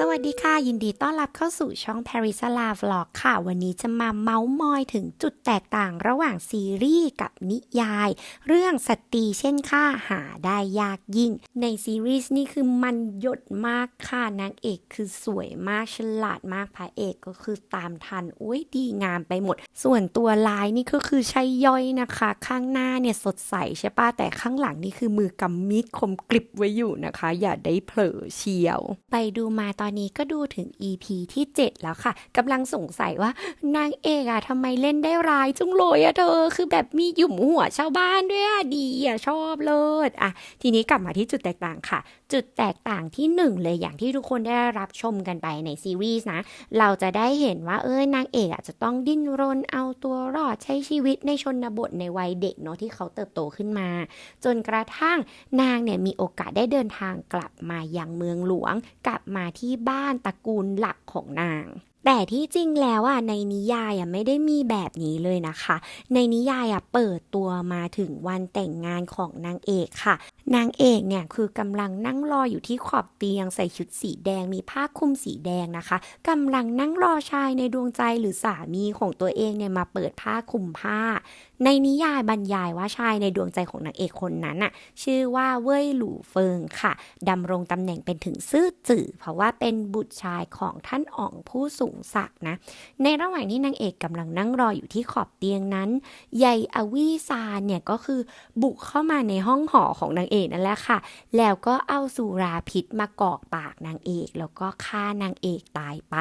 สวัสดีค่ะ ยินดีต้อนรับเข้าสู่ช่อง Paris La Vlog ค่ะ วันนี้จะมาเมาส์มอยถึงจุดแตกต่างระหว่างซีรีส์กับนิยาย เรื่องสตรีเช่นค่าหาได้ยากยิ่ง ในซีรีส์นี่คือมันหยดมากค่ะนางเอกคือสวยมากฉลาดมากพระเอกก็คือตามทันอุ้ยดีงามไปหมด ส่วนตัวลายนี่ก็คือใช้ย่อยนะคะ ข้างหน้าเนี่ยสดใสใช่ปะแต่ข้างหลังนี่คือมือกำมีดคมกริบไว้อยู่นะคะ อย่าได้เผลอเชียว ไปดูมาตอนนี้ก็ดูถึง EP ที่ 7 แล้วค่ะกำลังสงสัยว่านางเอกอะทำไมเล่นได้ร้ายจุงเลยอะเธอ คือแบบมีหยุมหัวชาวบ้านด้วยอะดีอะชอบเลิศอะทีนี้กลับมาที่จุดแตกต่างค่ะ จุดแตกต่างที่หนึ่งเลยอย่างที่ทุกคนได้รับชมกันไปในซีรีส์นะ เราจะได้เห็นว่าเอ้ยนางเอกอาจจะต้องดิ้นรนเอาตัวรอดใช้ชีวิตในชนบทในวัยเด็กเนาะที่เขาเติบโตขึ้นมา จนกระทั่งนางเนี่ยมีโอกาสได้เดินทางกลับมายังเมืองหลวงกลับมาที่บ้านตระกูลหลักของนางแต่ที่จริงแล้วอะในนิยายอะไม่ได้มีแบบนี้เลยนะคะ ในนิยายอะเปิดตัวมาถึงวันแต่งงานของนางเอกค่ะ นางเอกเนี่ยคือกำลังนั่งรออยู่ที่ขอบเตียง ใส่ชุดสีแดงมีผ้าคลุมสีแดงนะคะกำลังนั่งรอชายในดวงใจหรือสามีของตัวเองเนี่ยมาเปิดผ้าคลุมผ้า ในนิยายบรรยายว่าชายในดวงใจของนางเอกคนนั้นน่ะชื่อว่าเว่ยหลู่เฟิงค่ะดำรงตำแหน่งเป็นถึงซื่อจื่อ เพราะว่าเป็นบุตรชายของท่านอ่องผู้สูงศักดิ์นะในระหว่างที่นางเอกกำลังนั่งรออยู่ที่ขอบเตียงนั้นยายอวีซานเนี่ยก็คือบุกเข้ามาในห้องหอของนางเอกนั่นแหละค่ะ แล้วก็เอาสุราพิษมากอกปากนางเอก แล้วก็ฆ่านางเอกตายไป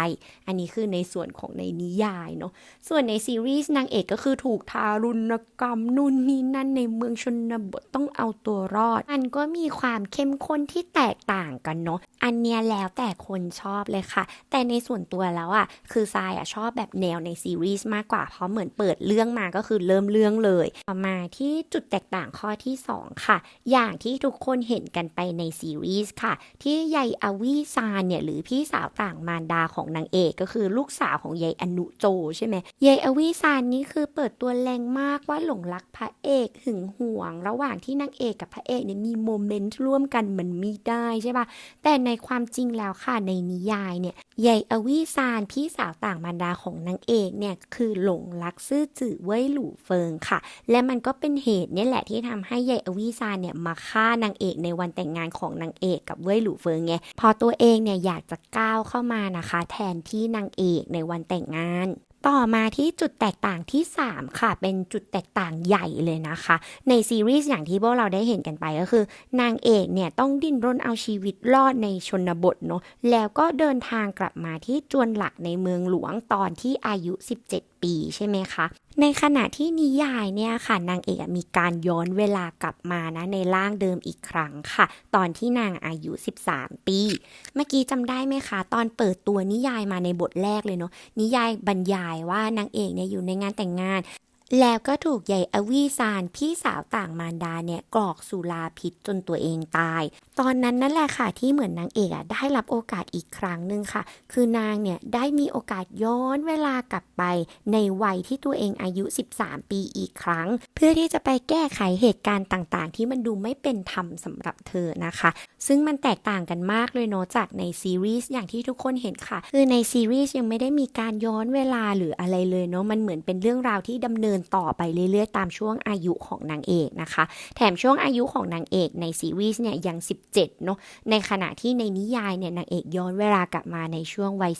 อันนี้คือในส่วนของในนิยายเนาะ ส่วนในซีรีส์นางเอกก็คือถูกทารุณกรรมนู่นนี่นั่นในเมืองชนบทต้องเอาตัวรอด มันก็มีความเข้มข้นที่แตกต่างกันเนาะ อันเนี้ยแล้วแต่คนชอบเลยค่ะ แต่ในส่วนตัวแล้วอะ่ะ คือทรายอะชอบแบบแนวในซีรีส์มากกว่า เพราะเหมือนเปิดเรื่องมาก็คือเริ่มเรื่องเลย ต่อมาที่จุดแตกต่างข้อที่ 2 ค่ะ อย่างที่ที่ทุกคนเห็นกันไปในซีรีส์ค่ะ ที่ยายอวีซานเนี่ยหรือพี่สาวต่างมารดาของนางเอกก็คือลูกสาวของยายอนุโจใช่ไหมยายอวีซานนี่คือเปิดตัวแรงมากว่าหลงรักพระเอกหึงหวง ระหว่างที่นางเอกกับพระเอกเนี่ยมีโมเมนต์ร่วมกันมันมีได้ใช่ปะแต่ในความจริงแล้วค่ะในนิยายเนี่ยยายอวีซานพี่สาวต่างมารดาของนางเอกเนี่ยคือหลงรักซื่อจื่อเว้ยหลู่เฟิงค่ะ และมันก็เป็นเหตุเนี่ยแหละที่ทำให้ยายอวีซานเนี่ยมาฆ่านางเอกในวันแต่งงานของนางเอกกับเว้ยหลู่เฟิงไงพอตัวเองเนี่ยอยากจะก้าวเข้ามานะคะ แทนที่นางเอกในวันแต่งงานต่อมาที่จุดแตกต่างที่ 3 ค่ะ เป็นจุดแตกต่างใหญ่เลยนะคะ ในซีรีส์อย่างที่พวกเราได้เห็นกันไปก็คือ นางเอกเนี่ยต้องดิ้นรนเอาชีวิตรอดในชนบทเนาะแล้วก็เดินทางกลับมาที่จวนหลักในเมืองหลวงตอนที่อายุ 17 ปีใช่ไหมคะ ในขณะที่นิยายเนี่ยค่ะนางเอกมีการย้อนเวลากลับมานะในร่างเดิมอีกครั้งค่ะ ตอนที่นางอายุ 13 ปี เมื่อกี้จำได้ไหมคะ ตอนเปิดตัวนิยายมาในบทแรกเลยเนาะนิยายบรรยายว่านางเอกเนี่ยอยู่ในงานแต่งงาน แล้วก็ถูกใหญ่อวีซานพี่สาวต่างมารดาเนี่ยกรอกสุราพิษจนตัวเองตาย ตอนนั้นนั่นแหละค่ะที่เหมือนนางเอกอะได้รับโอกาสอีกครั้งหนึ่งค่ะ คือนางเนี่ยได้มีโอกาสย้อนเวลากลับไป ในวัยที่ตัวเองอายุ 13 ปีอีกครั้ง เพื่อที่จะไปแก้ไขเหตุการณ์ต่างๆ ที่มันดูไม่เป็นธรรมสำหรับเธอนะคะ ซึ่งมันแตกต่างกันมากเลยเนาะจากในซีรีส์อย่างที่ทุกคนเห็นค่ะคือในซีรีส์ยังไม่ได้มีการย้อนเวลาหรืออะไรเลยเนาะมันเหมือนเป็นเรื่องราวที่ดำเนินต่อไปเรื่อยๆ ตามช่วงอายุของนางเอกนะคะ แถมช่วงอายุของนางเอกในซีรีส์เนี่ยยัง 17 เนาะในขณะที่ในนิยายเนี่ยนางเอกย้อนเวลากลับมาในช่วงวัย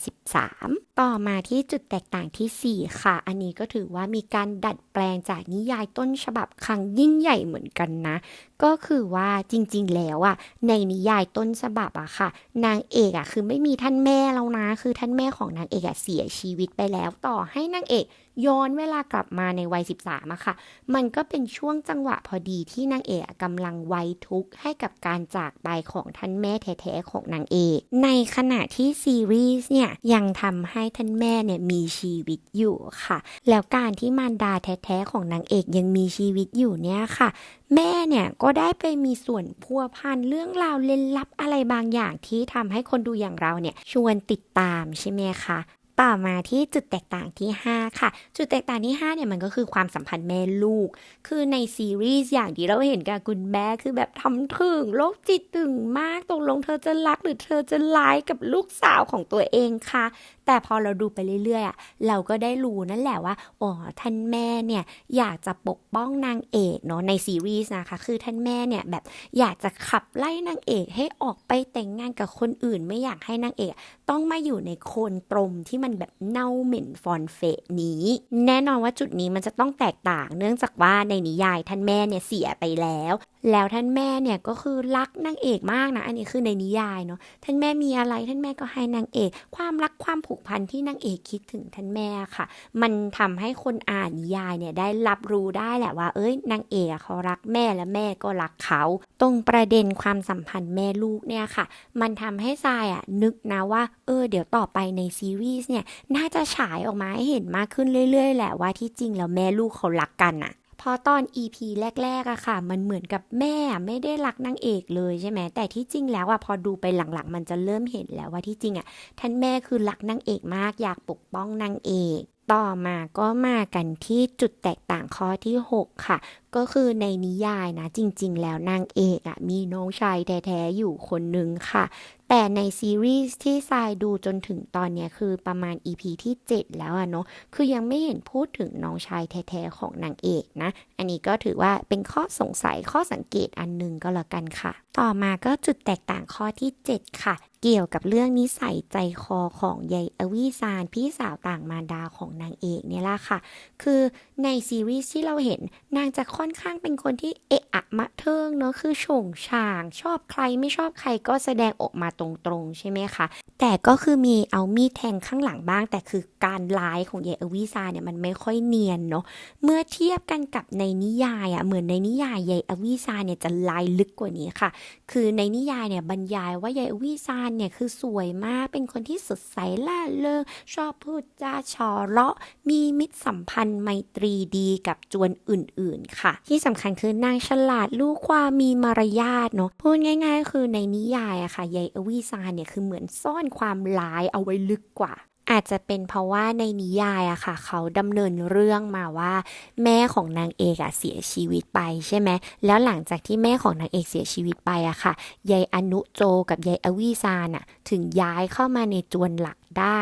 13 ต่อมาที่จุดแตกต่างทีสี่ 4 ค่ะ อันนี้ก็ถือว่ามีการดัดแปลงจากนิยายต้นฉบับครั้งยิ่งใหญ่เหมือนกันนะ ก็คือว่าจริงๆ แล้วอะในนิยายต้นฉบับอะค่ะ นางเอกอะคือไม่มีท่านแม่แล้วนะ คือท่านแม่ของนางเอกอะเสียชีวิตไปแล้ว ต่อให้นางเอกย้อนเวลากลับมาในวัย 13อะค่ะ มันก็เป็นช่วงจังหวะพอดีที่นางเอกกำลังไว้ทุกข์ให้กับการจากไปของท่านแม่แท้ๆของนางเอก ในขณะที่ซีรีส์เนี่ยยังทำให้ท่านแม่เนี่ยมีชีวิตอยู่ค่ะ แล้วการที่มารดาแท้ๆของนางเอกยังมีชีวิตอยู่เนี่ยค่ะแม่เนี่ยก็ได้ไปมีส่วนพัวพันเรื่องราวเล่นลับอะไรบางอย่างที่ทำให้คนดูอย่างเราเนี่ยชวนติดตามใช่ไหมคะ ต่อมาที่จุดแตกต่างที่ 5 ค่ะ จุดแตกต่างที่ 5 เนี่ยมันก็คือความสัมพันธ์แม่ลูก คือในซีรีส์อย่างที่เราเห็นกับคุณแม่คือแบบทำถึงโรคจิตถึงมากตกลงเธอจะรักหรือเธอจะร้ายกับลูกสาวของตัวเองค่ะ แต่พอเราดูไปเรื่อยๆอะเราก็ได้รู้นั่นแหละว่าอ๋อท่านแม่เนี่ยอยากจะปกป้องนางเอกเนาะในซีรีส์นะคะคือท่านแม่เนี่ยแบบอยากจะขับไล่นางเอกให้ออกไปแต่งงานกับคนอื่นไม่อยากให้นางเอกต้องมาอยู่ในโคนตรมที่มันแบบเน่าเหม็นฟอนเฟะนี้ แน่นอนว่าจุดนี้มันจะต้องแตกต่าง เนื่องจากว่าในนิยายท่านแม่เนี่ยเสียไปแล้ว แล้วท่านแม่เนี่ยก็คือรักนางเอกมากนะ อันนี้คือในนิยายเนาะท่านแม่มีอะไรท่านแม่ก็ให้นางเอก ความรักความผูกพันที่นางเอกคิดถึงท่านแม่ค่ะ มันทำให้คนอ่านนิยายเนี่ยได้รับรู้ได้แหละว่า เอ้ยนางเอกเขารักแม่และแม่ก็รักเขา ตรงประเด็นความสัมพันธ์แม่ลูกเนี่ยค่ะ มันทำให้ทรายอะนึกนะว่าเออเดี๋ยวต่อไปในซีรีส์เนี่ย น่าจะฉายออกมาให้เห็นมากขึ้นเรื่อยๆ แหละว่าที่จริงแล้วแม่ลูกเขารักกันอะเพอตอน EP แรกๆอะค่ะ มันเหมือนกับแม่ไม่ได้รักนางเอกเลยใช่ไหมแต่ที่จริงแล้วอะพอดูไปหลังๆ มันจะเริ่มเห็นแล้วว่าที่จริงอะท่านแม่คือรักนางเอกมากอยากปกป้องนางเอก ต่อมาก็มากันที่จุดแตกต่างข้อที่ 6 ค่ะ ก็คือในนิยายนะ จริง ๆ แล้วนางเอกอะมีน้องชายแท้ๆอยู่คนนึงค่ะ แต่ในซีรีส์ที่ทรายดูจนถึงตอนนี้คือประมาณ EP ที่ 7 แล้วอะเนาะคือยังไม่เห็นพูดถึงน้องชายแท้ๆของนางเอกนะ อันนี้ก็ถือว่าเป็นข้อสงสัยข้อสังเกตอันหนึงก็แล้วกันค่ะ ต่อมาก็จุดแตกต่างข้อที่ 7 ค่ะเกี่ยวกับเรื่องนิสัยใจคอของยายอวีซานพี่สาวต่างมารดาของนางเอกเนี่ยละค่ะ คือในซีรีส์ที่เราเห็นนางจะค่อนอนข้างเป็นคนที่เอะอะมะเทิงเนาะคือโฉงฉาง ชอบใครไม่ชอบใครก็แสดงออกมาตรงๆ ใช่ไหมคะ แต่ก็คือมีเอามีดแทงข้างหลังบ้าง แต่คือการร้ายของเยอวิซาเนี่ยมันไม่ค่อยเนียนเนาะเมื่อเทียบกันกับในนิยายอะ่ะเหมือนในนิยายเยอวิซาเนี่ยจะลายลึกกว่านี้ค่ะ คือในนิยายเนี่ยบรรยายว่าเยอวิซาเนี่ยคือสวยมากเป็นคนที่สดใสล่าเริงชอบพูดจาชอเลาะมีมิตรสัมพันธ์ไมตรีดีกับจวนอื่นๆค่ะที่สำคัญคือนางฉลาดรู้ความมีมารยาทเนาะพูดง่ายๆ คือในนิยายอะค่ะยายอวีซานเนี่ยคือเหมือนซ่อนความร้ายเอาไว้ลึกกว่าอาจจะเป็นเพราะว่าในนิยายอะค่ะ เขาดำเนินเรื่องมาว่า แม่ของนางเอกอะเสียชีวิตไปใช่ไหมแล้วหลังจากที่แม่ของนางเอกเสียชีวิตไปอะค่ะยายอนุโจกับยายอวีซานอะถึงย้ายเข้ามาในจวนหลักได้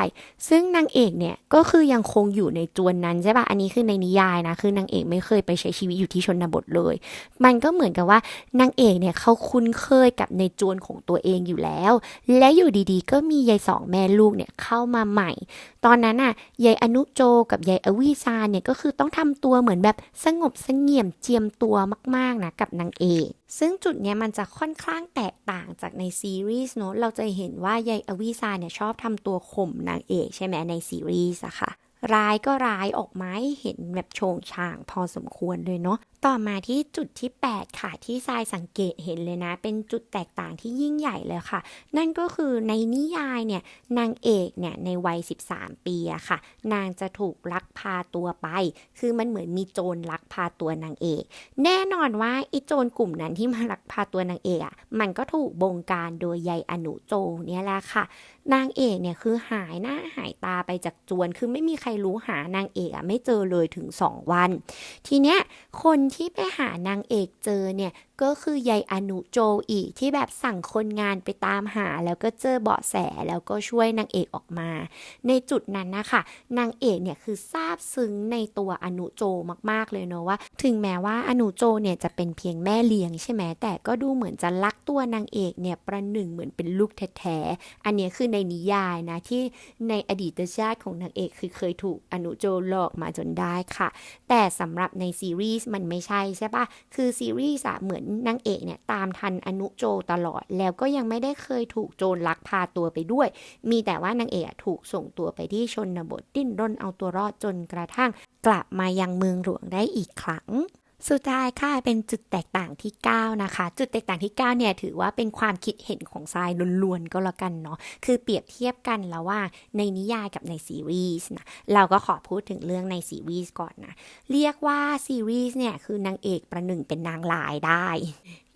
ซึ่งนางเอกเนี่ยก็คือยังคงอยู่ในจวนนั้นใช่ปะอันนี้คือในนิยายนะ คือนางเอกไม่เคยไปใช้ชีวิตอยู่ที่ชนบทเลย มันก็เหมือนกับว่านางเอกเนี่ยเขาคุ้นเคยกับในจวนของตัวเองอยู่แล้ว และอยู่ดีๆ ก็มียายสองแม่ลูกเนี่ยเข้ามาใหม่ ตอนนั้นน่ะยายอนุโจกับยายอวีซานเนี่ยก็คือต้องทำตัวเหมือนแบบสงบเงี่ยมเจียมตัวมากๆนะกับนางเอก ซึ่งจุดเนี้ยมันจะค่อนข้างแตกต่างจากในซีรีส์เนาะเราจะเห็นว่ายายอวีซาเนี่ยชอบทำตัวข่มนางเอกใช่ไหมในซีรีส์อะค่ะ ร้ายก็ร้ายออกมาให้เห็นแบบโฉงฉางพอสมควรเลยเนาะต่อมาที่จุดที่ 8 ค่ะ ที่ทรายสังเกตเห็นเลยนะ เป็นจุดแตกต่างที่ยิ่งใหญ่เลยค่ะ นั่นก็คือในนิยายเนี่ยนางเอกเนี่ยในวัย 13 ปีอะค่ะ นางจะถูกลักพาตัวไป คือมันเหมือนมีโจรลักพาตัวนางเอก แน่นอนว่าไอโจรกลุ่มนั้นที่มาลักพาตัวนางเอกอะมันก็ถูกบงการโดยยายอนุโจเนี่ยแหละค่ะ นางเอกเนี่ยคือหายหน้าหายตาไปจากจวน คือไม่มีใครรู้หานางเอกอะไม่เจอเลยถึง 2 วัน ทีเนี้ยคนที่ไปหานางเอกเจอเนี่ยก็คือยายอนุโจอีกที่แบบสั่งคนงานไปตามหา แล้วก็เจอเบาะแสแล้วก็ช่วยนางเอกออกมา ในจุดนั้นนะคะนางเอกเนี่ยคือซาบซึ้งในตัวอนุโจมากๆเลยเนาะว่า ถึงแม้ว่าอนุโจเนี่ยจะเป็นเพียงแม่เลี้ยงใช่ไหมแต่ก็ดูเหมือนจะรักตัวนางเอกเนี่ยประหนึ่งเหมือนเป็นลูกแท้ๆอันนี้คือในนิยายนะที่ในอดีตชาติของนางเอกคือเคยถูกอนุโจหลอกมาจนได้ค่ะ แต่สำหรับในซีรีส์มันไม่ใช่ใช่ปะคือซีรีส์อะเหมือนนางเอกเนี่ยตามทันอนุโจตลอด แล้วก็ยังไม่ได้เคยถูกโจรลักพาตัวไปด้วย มีแต่ว่านางเอกถูกส่งตัวไปที่ชนบทดิ้นรนเอาตัวรอดจนกระทั่ง กลับมายังเมืองหลวงได้อีกครั้ง สุดท้ายค่ะเป็นจุดแตกต่างที่ 9 นะคะ จุดแตกต่างที่ 9 เนี่ยถือว่าเป็นความคิดเห็นของทรายล้วนๆก็แล้วกันเนาะคือเปรียบเทียบกันแล้วว่าในนิยายกับในซีรีส์นะเราก็ขอพูดถึงเรื่องในซีรีส์ก่อนนะ เรียกว่าซีรีส์เนี่ยคือนางเอกประหนึ่งเป็นนางลายได้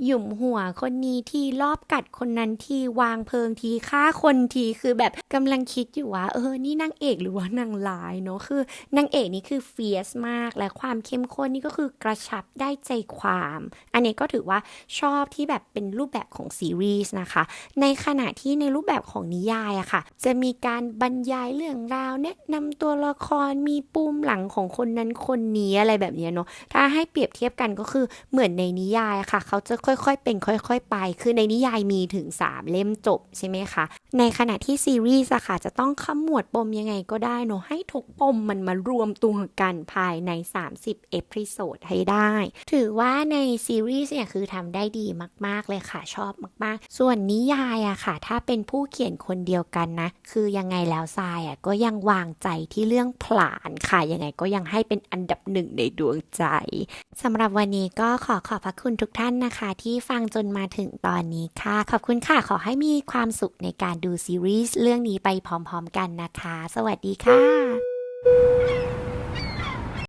หยุมหัวคนนี้ทีรอบกัดคนนั้นทีวางเพลิงทีฆ่าคนทีคือแบบกำลังคิดอยู่ว่า เออนี่นางเอกหรือว่านางร้ายเนาะคือนางเอกนี่คือเฟียสมากและความเข้มข้นนี่ก็คือกระชับได้ใจความ อันนี้ก็ถือว่าชอบที่แบบเป็นรูปแบบของซีรีส์นะคะ ในขณะที่ในรูปแบบของนิยายอะค่ะ จะมีการบรรยายเรื่องราวแนะนำตัวละครมีปูมหลังของคนนั้นคนนี้อะไรแบบนี้เนาะถ้าให้เปรียบเทียบกันก็คือเหมือนในนิยายอะค่ะ เขาจะค่อยๆ เป็นค่อยๆ ไป คือในนิยายมีถึง 3 เล่มจบใช่ไหมคะ ในขณะที่ซีรีส์อะค่ะจะต้องขมวดปมยังไงก็ได้เนาะให้ทุกปมมันมารวมตัวกันภายใน 30 เอพิโซดให้ได้ ถือว่าในซีรีส์เนี่ยคือทำได้ดีมากๆเลยค่ะชอบมากๆ ส่วนนิยายอะค่ะ ถ้าเป็นผู้เขียนคนเดียวกันนะ คือยังไงแล้วทรายอะก็ยังวางใจที่เรื่องผลานค่ะ ยังไงก็ยังให้เป็นอันดับหนึ่งในดวงใจสำหรับวันนี้ก็ขอขอบพระคุณทุกท่านนะคะที่ฟังจนมาถึงตอนนี้ค่ะ ขอบคุณค่ะ ขอให้มีความสุขในการดูซีรีส์เรื่องนี้ไปพร้อมๆกันนะคะ สวัสดีค่ะ